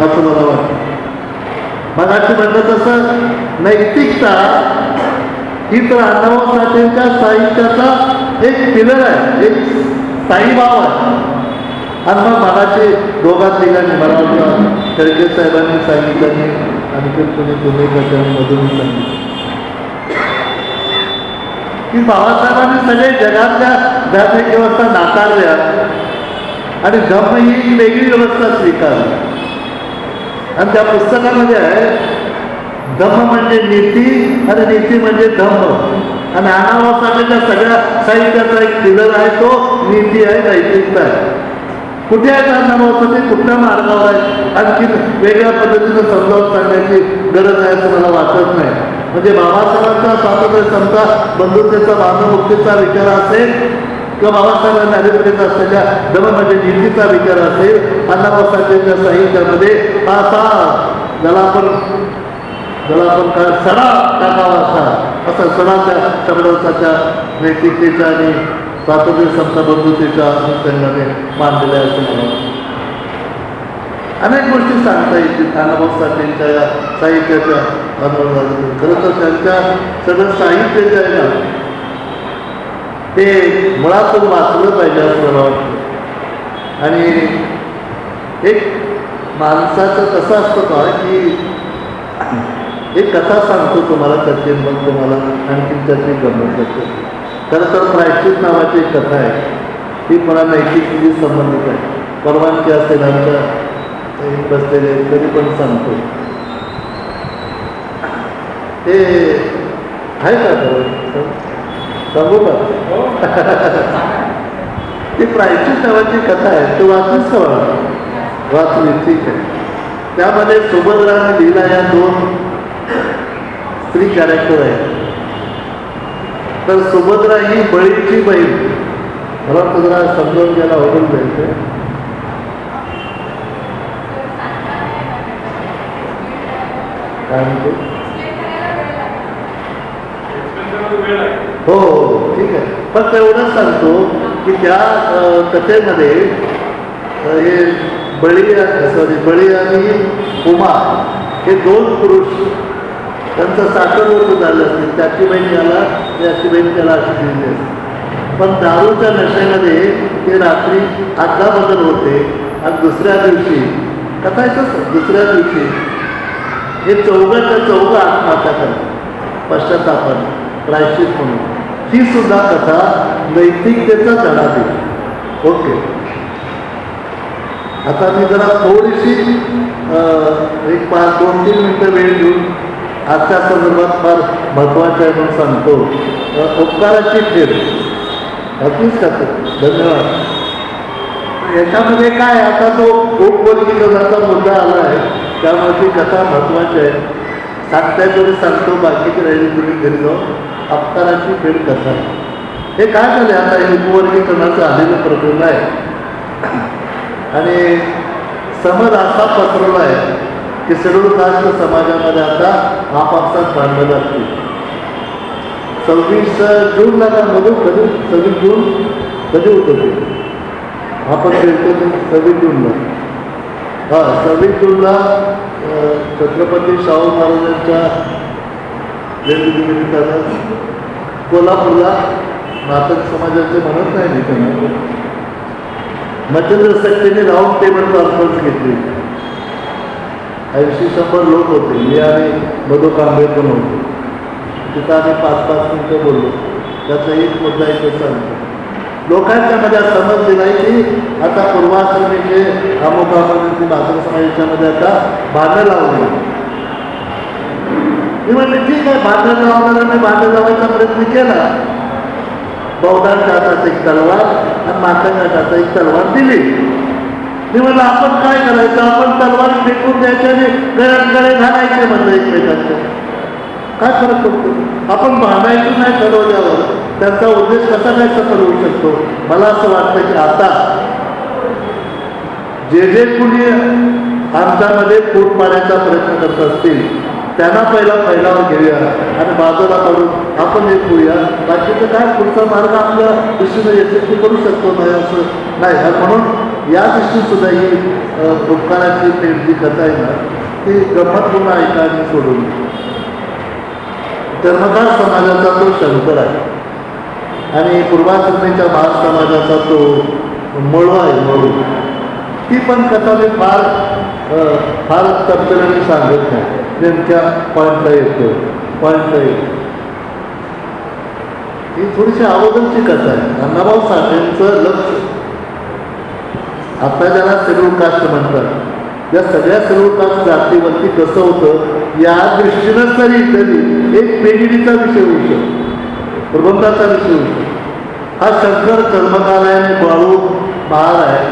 असं मला वाटतं मगाशी म्हणलं तसं नैतिकता ही तर अण्णाभाऊ साठेंच्या साहित्याचा एक पिलर आहे एक साईबाव आहे. आणि मग मनाचे दोघा तिघांनी मला खडके साहेबांनी सांगितलं आणि आणखी कोणी तुम्ही मधून सांगितलं की बाबासाहेबांनी सगळे जगातल्या धार्मिक व्यवस्था नाकारल्या आणि धम्म ही एक वेगळी व्यवस्था स्वीकारली. आणि त्या पुस्तकामध्ये आहे धम्म म्हणजे नीती आणि नीती म्हणजे धम्म आणि अनावासाच्या सगळ्या साहित्याचा एक पिलर आहे तो नीती आहे नैतिकता आहे. कुठे आहे अनावासाठी कुठल्या मार्गावर आहे? आणखी वेगळ्या पद्धतीनं समजावून सांगण्याची गरज आहे असं मला वाटत नाही. म्हणजे बाबासाहेबांचा स्वातंत्र्य समजा बंधुतेचा मानवमुक्तीचा विचार असेल किंवा बाबासाहेबांना अभिप्रेत असलेल्या धर्म म्हणजे विचार असेल अण्णाभाऊसाहेबांच्या साहित्यामध्ये असा ज्याला आपण ज्याला आपण काय सडा टाकावा असा असा सडा त्या शब्दाच्या नैतिकतेच्या आणि स्वातंत्र्य समता बंधुतेच्या अनुषंगाने मानलेल्या असं मला अनेक गोष्टी सांगता येतील. अण्णाभाऊ साठेंच्या या साहित्याच्या अनुवादातून खरं तर त्यांच्या सगळं साहित्य जे आहे ना ते मुळातून वाचलं पाहिजे असं मला वाटतं. आणि एक माणसाचं कसं असतं का की एक कथा सांगतो तुम्हाला त्याची मग तुम्हाला आणखी त्याची गमत करतो खरं तर प्रायश्चित नावाची एक कथा आहे. ती मला नैतिकशी संबंधित आहे. परवानगी असेल आमच्या बसलेले तरी पण सांगतो. ते आहे का बरोबर सांगू का ती प्रायचित नावाची कथा आहे. तो वाचलीस का वाचली ठीक आहे. त्यामध्ये सुभद्रा आणि लीला या दोन स्त्री कॅरेक्टर आहे तर सुभद्रा ही बळीची बहीण. मला वाटतं समजून घ्यायला अवघड जायचं काय म्हणते? हो, ठीक आहे फक्त एवढंच सांगतो की त्या कथेमध्ये हे बळी सॉरी बळी आणि उमा हे दोन पुरुष त्यांचं साखर होतं झालं असतील. त्याची बहीण याला त्याची बहीण त्याला अशी दिली असते. पण दारूच्या नशेमध्ये ते रात्री आदला बदल होते आणि दुसऱ्या दिवशी कथा आहे दुसऱ्या दिवशी हे चौघाच्या चौघ आत्महत्या करतात. पश्चातापाने प्रायश्चित म्हणून. ही सुद्धा कथा नैतिकतेचा धडा देईल. ओके. आता मी जरा थोडीशी एक पाच दोन तीन मिनटं वेळ घेऊन आजच्या संदर्भात फार महत्त्वाचं आहे म्हणून सांगतो. उपकाराची फेर अगदीच का धन्यवाद. याच्यामध्ये काय आता तो उपवर्गीकरणाचा मुद्दा आला आहे. त्यामुळे ती कथा महत्वाची आहे. सांगताय तरी सांगतो बाकीची राहिली तुम्ही घरी जाऊन अवताराची फेड कथा हे काय झालं आता हे उपवर्गीकरणाचं आलेलं प्रकरण आहे. आणि समज असा पसरवला आहे की शेड्यूल कास्ट समाजामध्ये आता आपापसात भांडणं लागतील. सव्वीस जूनला का मधून कधी? सव्वीस जून? कधी होतं ते? आपण गेलतो ते सव्वीस जूनला. हां सव्वीस जूनला छत्रपती शाहू महाराजांच्या जयंतीनिमित्तानं कोल्हापूरला नाटक समाजाचे म्हणत नाही मी त्यांना. मच्छंद्र सक्तीने राऊंड टेबल कॉन्फरन्स घेतली. ऐंशी शंभर लोक होते मी आणि मधु कांबळे पण होते. तिथं आम्ही पाच पाच मिनटं बोललो. त्याचा एक मुद्दा इथे सांगतो. लोकांच्या मध्ये समजली नाही की आता पूर्वाश्रमीचे अमुक अमुक भाषण आता भांडण लावली. मी म्हणले ठीक आहे भांडण मी भांडण लावायचा प्रयत्न केला. बौद्धांच्या हातात एक तलवार आणि मातांच्या हातात एक तलवार दिली. मी म्हणलं आपण काय करायचं? आपण तलवार फेकून द्यायच्या आणि गळ्याकडे घालायचे म्हणलं एकमेकांच्या काय फरक पडतो? आपण भांडायचं नाही ठरवल्यावर त्यांचा उद्देश कसा काय सफल होऊ शकतो? मला असं वाटतं की आता जे जे कुणी आमच्यामध्ये फूट पाडायचा प्रयत्न करत असतील त्यांना पहिला फैलावर घेऊया आणि बाजूला काढून आपण एक करूया. बाकीचं काय पुढचा मार्ग आपल्या दृष्टीने यशस्वी करू शकतो नाही असं नाही. म्हणून या दृष्टीने सुद्धा ही अ, उपकाराची पेट जी कथा आहे ना ती गंमत पुन्हा ऐका आणि सोडून. कर्मकार समाजाचा तो शंकर आहे. आणि पूर्वाश्रमीच्या महार समाजाचा तो मळू आहे मळू. ती पण कथा मी फार फार तपशिलाने सांगत नाही. नेमक्या पॉईंटला येतो पॉईंटला येतो. ही थोडीशी अगोदरची कथा आहे. अण्णाभाऊ साठेंचं लक्ष. आता ज्याला शेड्यूल कास्ट म्हणतात या सगळ्या शेड्यूल कास्ट जातीवरती कसं होतं या दृष्टीनं तरी तरी एक पेढीचा विषय होऊ शकतो. प्रबंधाचा विषय होऊ शकतो. हा शंकर कर्मकार आणि बाळू महार आहे.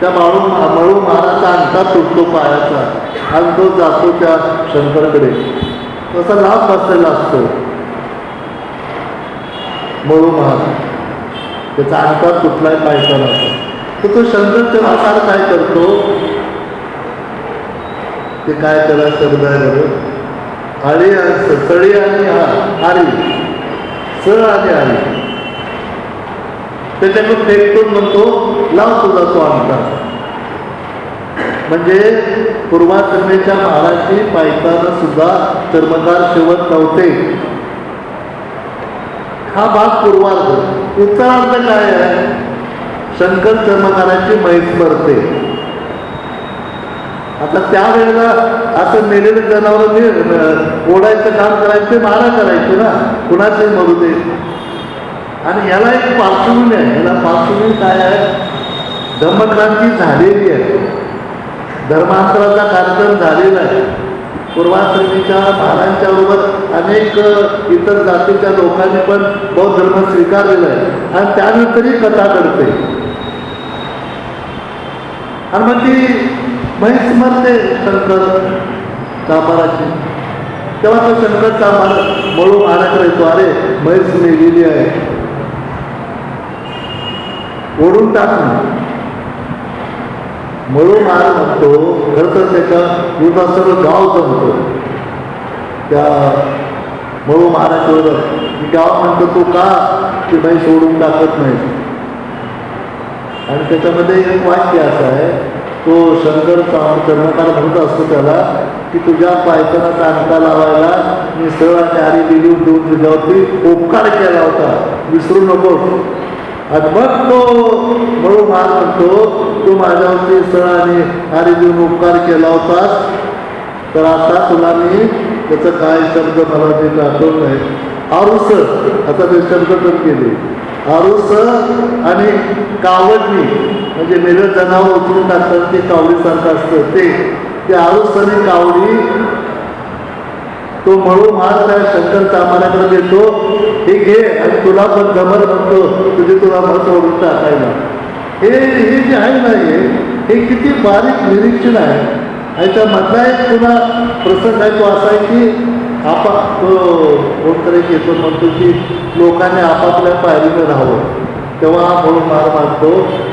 त्या बाळू बाळू महाराचा अंगठा तुटतो पायाचा आणि तो जातो त्या शंकरकडे. तसा लाभ बसलेला असतो. मळू महार त्याचा अंगठा तुटलाय पायचा तर तो शंकर कर्मकार काय करतो? ते काय करा शब्द आहे बरं आळी आणि सळी आणि हा सळ आणि आळी. त्याच्याकडून फेकतो म्हणतो? लाव तुझा तो अंगठा म्हणजे पूर्वाश्रमेच्या महाराजची पायताना सुद्धा कर्मकार शेवट नव्हते. हा भाग पूर्वार्ध. उत्तरार्ध काय आहे? शंकर कर्मकाराची मैत मरते. आता त्यावेळेला असं नेलेलं जनावर ओढायचं काम करायचं मारा करायचे ना? कुणाचे मरू दे. आणि याला एक पार्श्वभूमी आहे. याला पार्श्वभूमी काय आहे? धर्मक्रांती झालेली आहे. धर्मांतराचा कार्यक्रम झालेला आहे. पूर्वाश्रमीच्या महाराजांच्या बरोबर अनेक इतर जातीच्या लोकांनी पण बौद्ध धर्म स्वीकारलेला आहे. आणि त्यानंतरही कथा घडते. आणि मग ती म्हैस मरते शंकर चांबाराची तेव्हा तो शंकर चांबार मळू महाराकडे येतो अरे म्हैस मेलेली आहे. ओढून टाक मळू मार म्हणतो खरं तर त्याच्या विरोधात सगळं गाव जमतो त्या मळू मारायचं बरोबर गाव म्हणतो तू का की बाई सोडून टाकत नाही? आणि त्याच्यामध्ये एक वाक्य असं आहे तो शंकर चा- म्हणत असतो त्याला की तुझ्या पायथनाचा अंका लावायला मी सरळ आणि आरी दिली देऊन तुझ्यावरती उपकार केला होता. विसरू नको आणि मग तो म्हणून मार म्हणतो तू माझ्यावरती सळ आणि देऊन उपकार केला होतास तर आता तुला मी त्याचा काय शब्द मला ते आठवत नाही आरुस आता ते शब्द पण केले. आरुस आणि कावडणी म्हणजे मेलं जनावर उचलून टाकतात ते कावडीसारखं असतं. ते ते आरुस आणि कावडी तो म्हणू मार त्या शंकर चामाऱ्याकडे देतो हे घे आणि तुला पण जमर म्हणतो तुझी तुला मत ओढून टाकायला हे हे जे आहे ना हे हे किती बारीक निरीक्षण आहे. ह्याच्या मधला एक तुला प्रसंग आहे तो असा आहे की आपा तो कोणतरी एक येतो म्हणतो की लोकांनी आपापल्या पायरीनं राहावं. तेव्हा हा म्हणून मार मागतो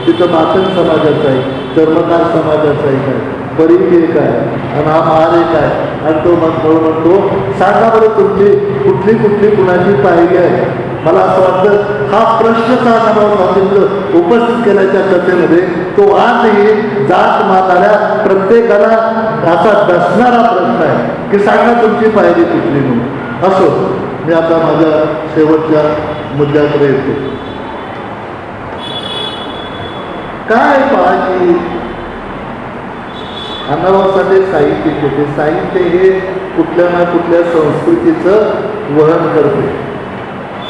तिथं मातन समाजाचा आहे चर्मकार समाजाचा एक आहे. परीख एक आहे आणि हा महार एक आहे. आणि तो मग म्हणतो सांगा बरं तुमची कुठली कुठली कुणाची पायरी आहे. मला असं वाटतं हा प्रश्न अनुभव उपस्थित केल्याच्या कथेमध्ये तो आजही जात माताला प्रत्येकाला असा दसणारा प्रश्न आहे की सांगा तुमची पायरी कुठली म्हणून. असो मी आता माझ्या शेवटच्या मुद्द्याकडे येतो. काय पहा की साहित्य ते साहित्य हे कुठल्या ना कुठल्या संस्कृतीचं वहन करते.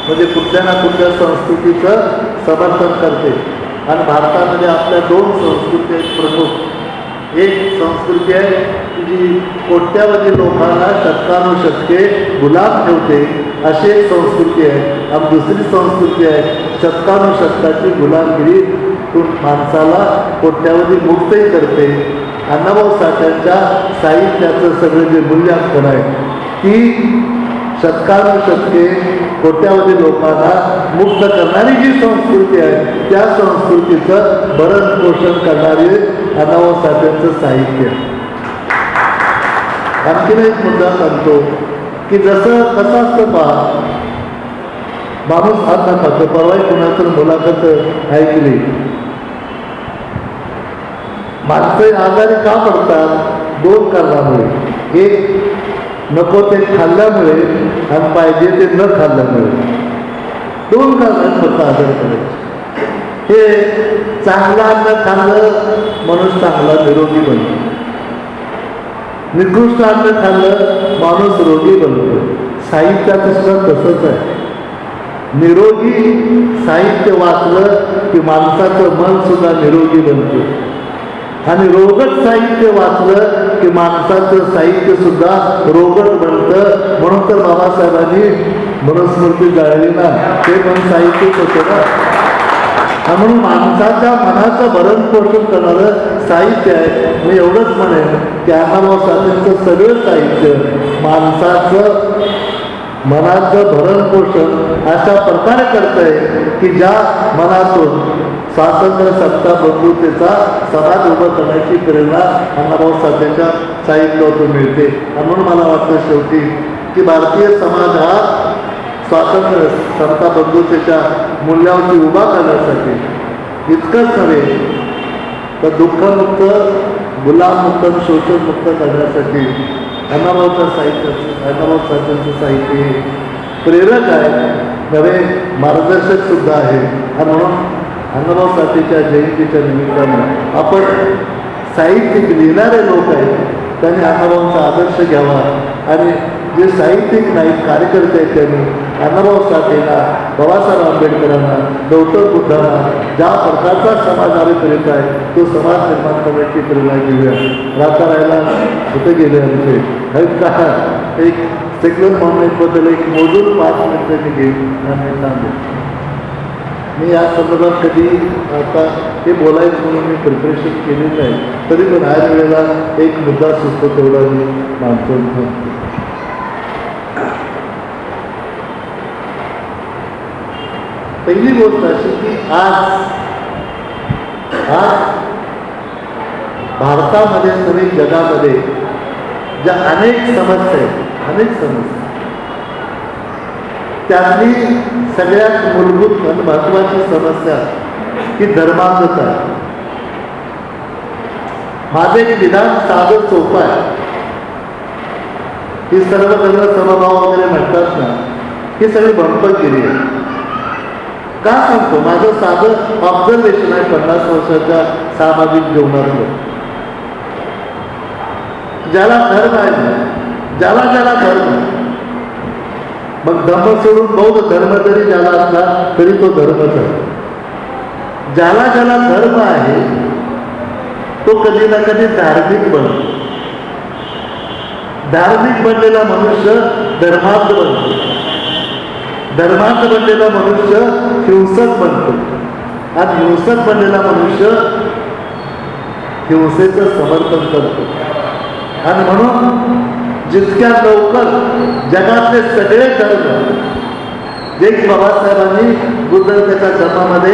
म्हणजे कुठल्या ना कुठल्या संस्कृतीचं समर्थन करते. आणि भारतामध्ये आपल्या दोन संस्कृती आहेत प्रमुख. एक संस्कृती आहे की जी कोट्यावधी लोकांना शतकानुशतके गुलाम ठेवते अशी एक संस्कृती आहे. आणि दुसरी संस्कृती आहे शतकानुशतकाची गुलामगिरी माणसाला कोट्यावधी मुक्तही करते. अण्णाभाऊ साठ्यांच्या साहित्याचं सगळं जे मूल्यांकन आहे ती शतकानुशतके कोट्यावधी लोकांना मुक्त करणारी जी संस्कृती आहे त्या संस्कृतीचं भरण पोषण करणारे अण्णाभाऊ साठ्यांचं साहित्य आणखीन एक मुद्दा सांगतो की जसं कसं असतं पहा माणूस हात न खातो परवा कुणाचं मुलाखत ऐकली. माणसं आजारी का पडतात? दोन कारणामुळे. एक नको ते खाल्ल्यामुळे आणि पाहिजे ते न खाल्ल्यामुळे. दोन कारण फक्त आजार करायचे हे चांगलं अन्न खाल्लं माणूस चांगला निरोगी बनतो. निकृष्ट अन्न खाल्लं माणूस रोगी बनतो. साहित्यात सुद्धा तसंच आहे. निरोगी साहित्य वाचलं की माणसाचं मन सुद्धा निरोगी बनतं. आणि रोगट साहित्य वाचलं की माणसाचं साहित्य सुद्धा रोगट बनतं. म्हणून तर बाबासाहेबांनी मनुस्मृती जाळली ना. ते पण साहित्यच होतं ना. हा म्हणून माणसाच्या मनाचं भरण पोषण करणारं साहित्य आहे. मी एवढंच म्हणेन की अण्णाभाऊ साठेंचं सगळं साहित्य माणसाचं मनाचं भरण पोषण अशा प्रकारे करतंय की ज्या मनातून स्वातंत्र्य सत्ता बंधुतेचा समाज उभं करण्याची प्रेरणा अण्णाभाऊ साठेंच्या साहित्यातून मिळते. म्हणून मला वाटतं शेवटी की भारतीय समाज हा स्वातंत्र्य सत्ता बंधुतेच्या मूल्यावरती उभा करण्यासाठी इतकंच नव्हे तर दुःखमुक्त गुलाममुक्त शोषणमुक्त करण्यासाठी अण्णाभाऊचं साहित्य अण्णाभाऊ साहित्याचं साहित्य हे प्रेरक आहे. नव्हे मार्गदर्शक सुद्धा आहे. आणि म्हणून अण्णाभाऊ साठेच्या जयंतीच्या निमित्तानं आपण साहित्यिक लिहिणारे लोक आहेत त्यांनी अण्णाभाऊंचा आदर्श घ्यावा. आणि जे साहित्यिक नाही कार्यकर्ते आहेत त्यांनी अण्णाभाऊ साठेला बाबासाहेब आंबेडकरांना गौतम बुद्धांना ज्या प्रकारचा समाज अभिप्रेत आहे तो समाज निर्माण करण्याची प्रेरणा घेऊया. राहता राहायला कुठे गेले आमचे? आहेत का? एक सेक्युलरबद्दल एक मोजून पाच मिनिटं मी घेईन. आणि सांगेन मी या संदर्भात कधी आता हे बोलायचं म्हणून मी प्रिपरेशन केली नाही. तरी पण ह्या वेळेला एक मुद्दा सुचतो तेवढा मी मानतो. पहिली गोष्ट अशी की आज आज भारतामध्ये सगळी जगामध्ये ज्या अनेक समस्या आहेत अनेक समस्या त्यातली सगळ्यात मूलभूत आणि महत्वाची समस्या ही धर्मांधता आहे. माझे विधान साधं सोपं आहे. ही सर्व धर्म समभाव वगैरे म्हणतात ना ही सगळी भंपगिरी आहे. का सांगतो? माझं साधं ऑब्झर्वेशन आहे पन्नास वर्षाच्या सामाजिक जीवनातलं. ज्याला धर्म आहे ना, ज्याला ज्याला धर्म आहे, मग धम्म सोडून बौद्ध धर्म जरी ज्याला असला तरी तो धर्मच आहे. ज्याला ज्याला धर्म आहे तो कधी ना कधी धार्मिक बनतो. धार्मिक बनलेला मनुष्य धर्मांत बनतो. धर्मांत बनलेला मनुष्य हिंसक बनतो. आज हिंसक बनलेला मनुष्य हिंसेचं समर्थन करतो. आणि म्हणून जितक्या लवकर जगातले सगळे धर्म जे की बाबासाहेबांनी बुद्ध त्याच्या धर्मामध्ये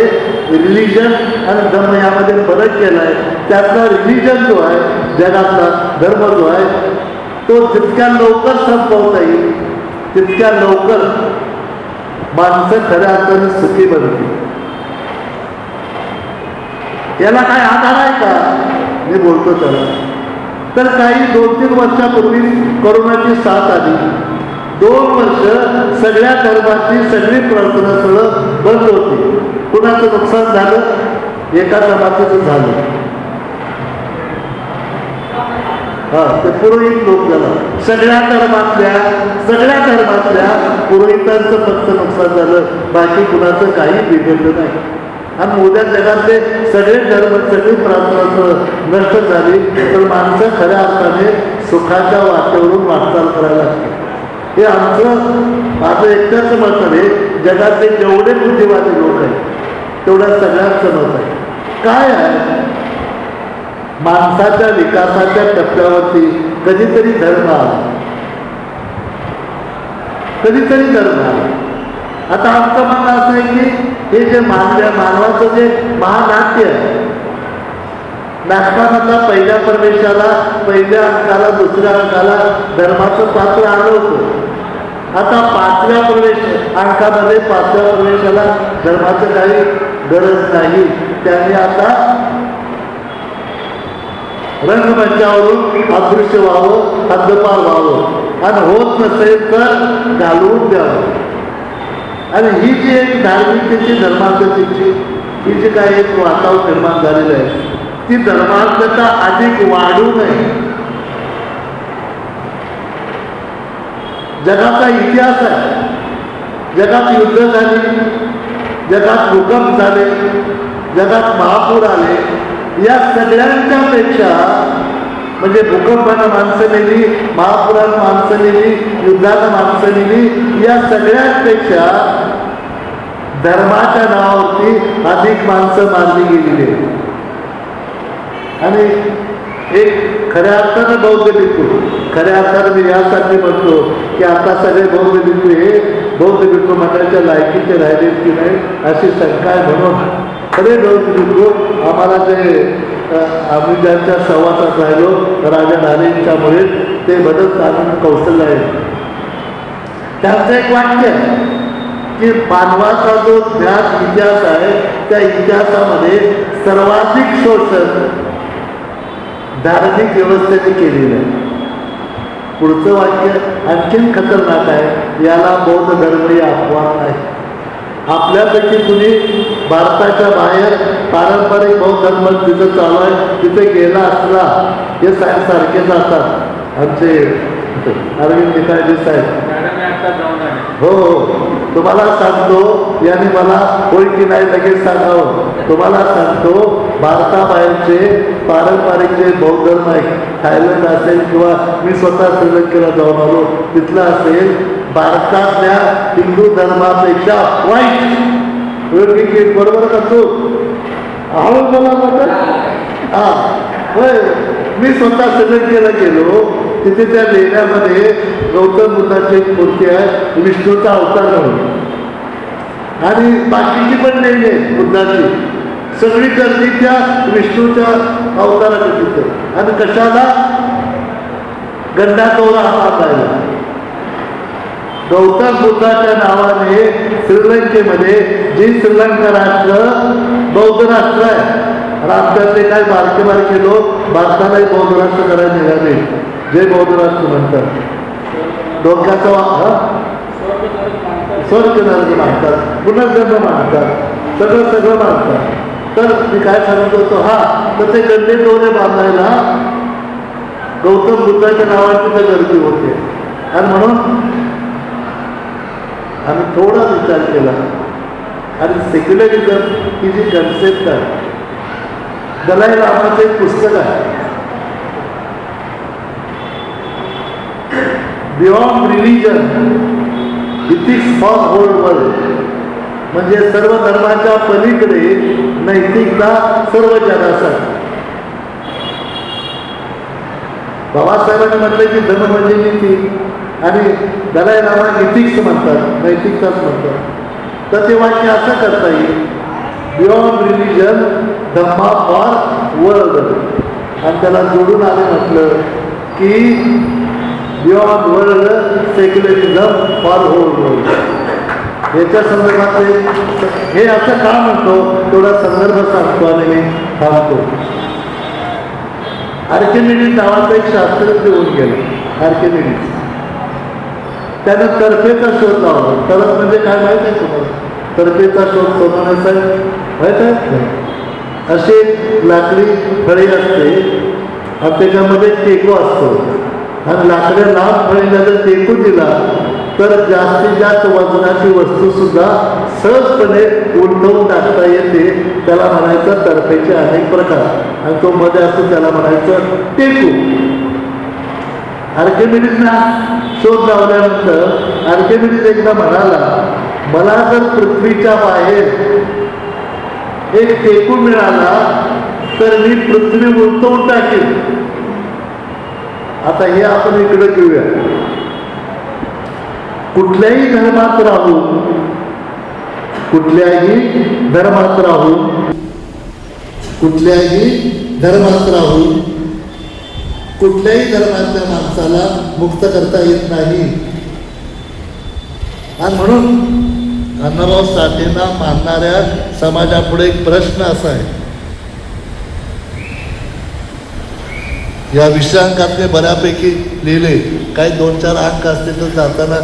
रिलिजन आणि धर्म यामध्ये फरक केला आहे त्यातला रिलिजन जो आहे जगातला धर्म जो आहे तो जितक्या लवकर संपवता येईल तितक्या लवकर माणसं खऱ्या अर्थाने सुखी बनतील. याला काय आधार आहे का? मी बोलतो त्याला. तर काही दोन तीन वर्षापूर्वी कोरोनाची साथ आली. दोन वर्ष सगळ्या धर्माची सगळी प्रार्थना स्थळं बंद होती. कुणाचं नुकसान झालं? एका जमातीचं झालं. हा ते पुरोहित लोक झाला. सगळ्या धर्मातल्या सगळ्या धर्मातल्या पुरोहितांचं फक्त नुकसान झालं. बाकी कुणाचं काही बिघडलं नाही. आणि उद्या जगातले सगळे धर्म सगळी प्रार्थना नष्ट झाली तर माणसं खऱ्या अर्थाने सुखाच्या वाटेवरून वाटचाल करायला लागते हे आमचं माझं एकट्याचं मत आहे जगातले जेवढे बुद्धिवादी लोक आहेत तेवढ्या सगळ्यांचं मत आहे. काय आहे? माणसाच्या विकासाच्या टप्प्यावरती कधीतरी धर्म आला. कधीतरी धर्म आला. आता आमचं म्हणणं असं आहे की हे जे मानव्या मानवाचं जे महानाट्य नाटकामधला पहिल्या प्रवेशाला पहिल्या अंकाला दुसऱ्या अंकाला धर्माचं पात्र आलं होतं आता पाचव्या प्रवेश अंकामध्ये पाचव्या प्रवेशाला धर्माचं काही गरज नाही. त्यांनी आता रंगमंचावरून अदृश्य व्हावं हद्दपार व्हावं. आणि होत नसेल तर घालवून द्यावं. आणि ही जी एक धार्मिकतेची धर्मांततेची ही जी काही एक वातावरण निर्माण झालेलं आहे ती धर्मांतता अधिक वाढू नये. जगाचा इतिहास आहे. जगात युद्ध झाली जगात भूकंप झाले जगात महापूर आले या सगळ्यांच्या पेक्षा म्हणजे भूकंपानं माणसं नेली महापुरात माणसं नेली युद्धानं माणसं नेली या सगळ्यांपेक्षा धर्माच्या नावावरती अधिक माणसं मानली गेलेली आणि एक खऱ्या अर्थानं बौद्ध भिक्खू खऱ्या अर्थानं मी यासाठी म्हणतो की आता सगळे बौद्ध भिक्खू हे बौद्ध भिक्खू मंडळाच्या लायकीचे राहिले की नाही अशी शंका आहे म्हणून. खरे बौद्ध भिक्खू आम्हाला जे आम्ही ज्यांच्या सहवासात राहिलो राजा नारेंच्यामुळे ते बदल आनंद कौशल्य आहे. त्यांचं एक वाक्य आहे की मानवाचा जो ज्ञान इतिहास आहे त्या इतिहासामध्ये सर्वाधिक शोषण धार्मिक व्यवस्थेने केलेलं आहे. पुढचं वाक्य आणखीन खतरनाक आहे याला बौद्ध धर्म अपवाद नाही आपल्यापैकी कुणी भारताच्या बाहेर पारंपरिक बौद्ध धर्म तिथं चालू आहे. तिथे गेला असला हे साहेब सारखे जातात. आमचे अरविंद निकाळजी साहेब. हो हो. तुम्हाला सांगतो याने मला होय की नाही लगेच सांगावं. तुम्हाला सांगतो भारताबाहेरचे पारंपरिक जे बौद्ध धर्म आहे थायलंड असेल किंवा मी स्वतः श्रीलंकेला जाऊन आलो तिथलं असेल भारतातल्या हिंदू धर्मापेक्षा वाईट. बरोबर का तू हळू बोला बद्दल हा. होय. मी स्वतः श्रीलंकेला गेलो. तिथे त्या लेण्यामध्ये गौतम बुद्धाची एक मूर्ती आहे विष्णूचा अवतार म्हणून. आणि बाकीची पण लेणी आहे बुद्धाची. सगळी गर्दी त्या विष्णूच्या अवताराच्या तिथे. आणि कशाला? गंडातोरा हा पाहिला गौतम बुद्धाच्या नावाने श्रीलंकेमध्ये जी श्रीलंका राष्ट्र बौद्ध राष्ट्र आहे राज्यातले काय बारके बारके लोक भारतालाही बौद्ध राष्ट्र करायला निघाले जे बौद्ध राष्ट्र म्हणतात. डोक्याचा स्वच्छ हा? स्वर्ग नरक पुनर्जन्म मागतात सगळं सगळं मानतात. तर मी काय सांगत होतो? हा तर ते गड्डे डोळे बांधायला गौतम बुद्धाच्या नावाची तर गर्दी होते. आणि म्हणून आम्ही थोडा विचार केला. आणि सेक्युलरिझम ही जी कन्सेप्ट आहे दलाई लामाचं एक पुस्तक आहे. Beyond religion ethics for whole world म्हणजे सर्व धर्माच्या पलीकडे नैतिकता सर्व जगासाठी. बाबासाहेबांनी म्हटलं की धर्म म्हणजे नीती. आणि दलाई लामा इथिक्स म्हणतात नैतिकताच म्हणतात. तर ते वाक्य असं करता येईल. Beyond religion dhamma for world आणि त्याला जोडून आले म्हटलं की beyond world secularism for whole world याच्या संदर्भात हे- हे असं का म्हणतो? थोडा संदर्भ सांगतो आणि मी थांबतो. आर्किमिडीज नावाचा एक शास्त्रज्ञ होऊन गेला आर्किमिडीज. त्यानं तर्फेचा शोध लावला. तरफ म्हणजे काय माहिती आहे तुम्हाला? तर्फेचा शोध सोडवण्यासाठी माहीत आहे अशी एक लाकडी फळी असते आणि त्याच्यामध्ये टेको असतो. आणि लाकड्या लांब फळीला जर टेकू दिला तर जास्तीत जास्त वजनाची वस्तू सुद्धा सहजपणे उलटवून टाकता येते. त्याला म्हणायचं तर्फेचे अनेक प्रकार. आणि तो मध्ये असतो त्याला म्हणायचं टेकू. आर्किमिडीजना शोध लावल्यानंतर आर्किमिडीज एकदा म्हणाला मला जर पृथ्वीच्या बाहेर एक टेकू मिळाला तर मी पृथ्वी उलटवून टाकेन. आता हे आपण इकडे घेऊया. कुठल्याही धर्मात राहू कुठल्याही धर्मात राहू कुठल्याही धर्मात राहू कुठल्याही धर्मातल्या माणसाला मुक्त करता येत नाही. आणि म्हणून अण्णाभाऊ साठेंना मानणाऱ्या समाजापुढे एक प्रश्न असा आहे. या विषयांकातले बऱ्यापैकी लिहिले काही दोन चार अंक असतील तर जाताना